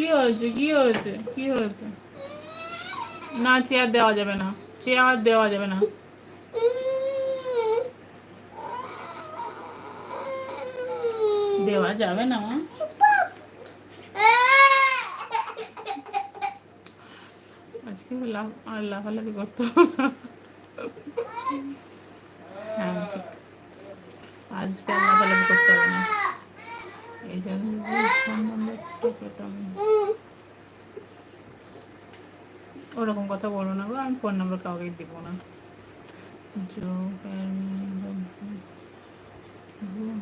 কি হয়েছে? কি হয়েছে? কি হয়েছে? না, চেয়ার দেওয়া যাবে না। চেয়ার দেওয়া যাবে না। দেওয়া যাবে না, মা। আজকে আর লাফালাফি করতে। হ্যাঁ আজকে আর লাফালাফি করতে হবে না। এই জন্য ওরকম কথা বলো না গো আমি ফোন নাম্বার কাউকে দিব না जो पैर में वो-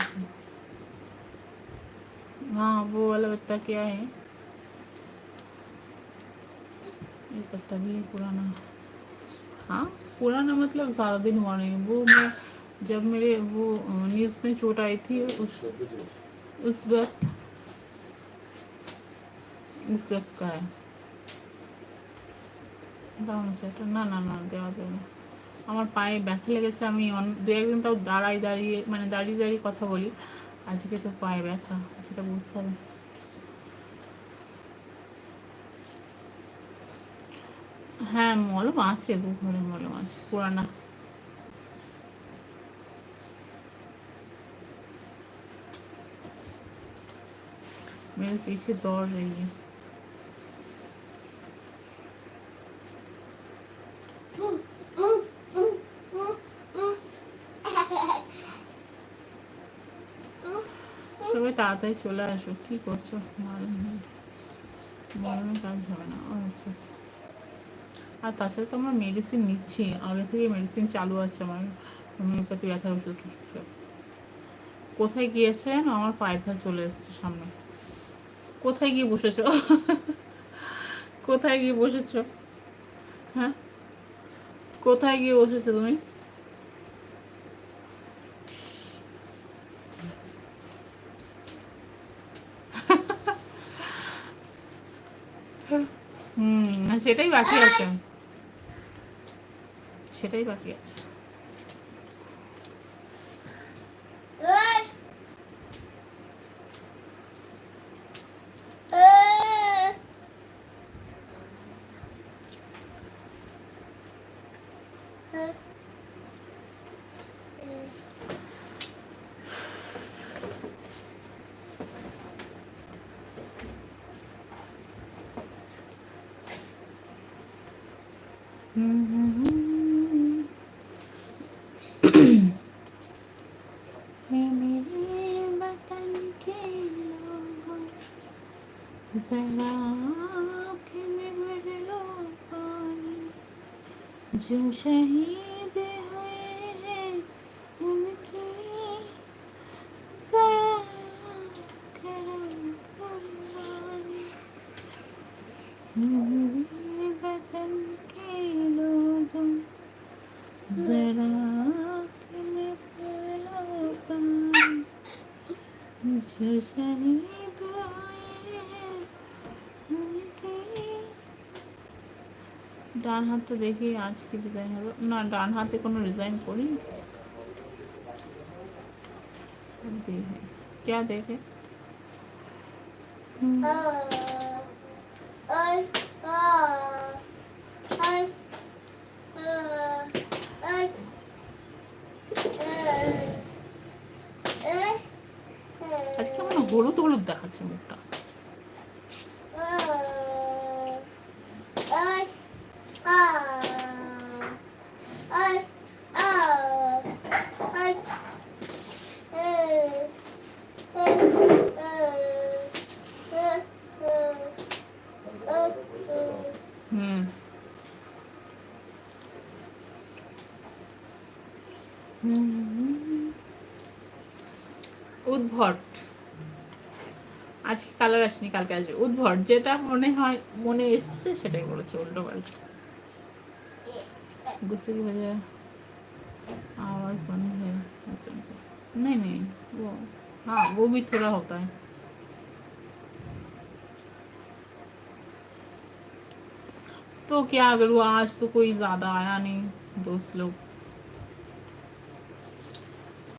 हाँ वो वाला पत्ता क्या है ये पत्ता भी है पुराना हाँ पुराना मतलब ज़्यादा दिन हुआ नहीं वो मैं जब मेरे वो न्यूज़ में चोट आई थी उस उस वक्त उस वक्त का है দাও না সেটা না না না দেওয়া যাবে না আমার পায়ে ব্যথা লেগেছে আমি অন- দু একদিন তাও দাঁড়াই দাঁড়িয়ে মানে দাঁড়িয়ে দাঁড়িয়ে কথা বলি আজকে তো পায়ে ব্যথা সেটা বুঝতে হবে হ্যাঁ মলম আছে দু ঘরে মলম আছে পুরানা मेरे पीछे दौड़ रही है সবাই তাড়াতাড়ি চলে আসো। কি করছ? মলমে কাজ হবে না। ও আচ্ছা আচ্ছা আর তাছাড়া তো আমরা মেডিসিন নিচ্ছি। আগে থেকে মেডিসিন চালু আছে আমার। হোমিওপ্যাথি ব্যথার ওষুধ কোথায় গিয়েছেন আমার পায়ের ধার চলে এসছে সামনে। কোথায় গিয়ে বসেছো? কোথায় গিয়ে বসেছো? হ্যাঁ? কোথায় গিয়ে বসেছো তুমি? হুম সেটাই বাকি আছে। সেটাই বাকি আছে। जो शहीद हुए हैं उनकी जरा जरा आँखें में भर लो पानी जो शहीद हुए हैं उनकी ডান হাতটা দেখি আজ কি ডিজাইন হবে না ডান হাতে কোনো ডিজাইন করি দেখে क्या देखे হলুদ হলুদ দেখাচ্ছে মুখটা। উদ্ভট। আজকে কালার আসেনি কালকে আসবে উদ্ভট যেটা মনে হয় মনে এসছে সেটাই বলেছে উল্টো পাল্টা गुस्से की वजह आवाज़ बंद है नहीं नहीं वो हाँ वो भी थोड़ा होता है तो क्या अगर वो आज तो कोई ज़्यादा आया नहीं दोस्त लोग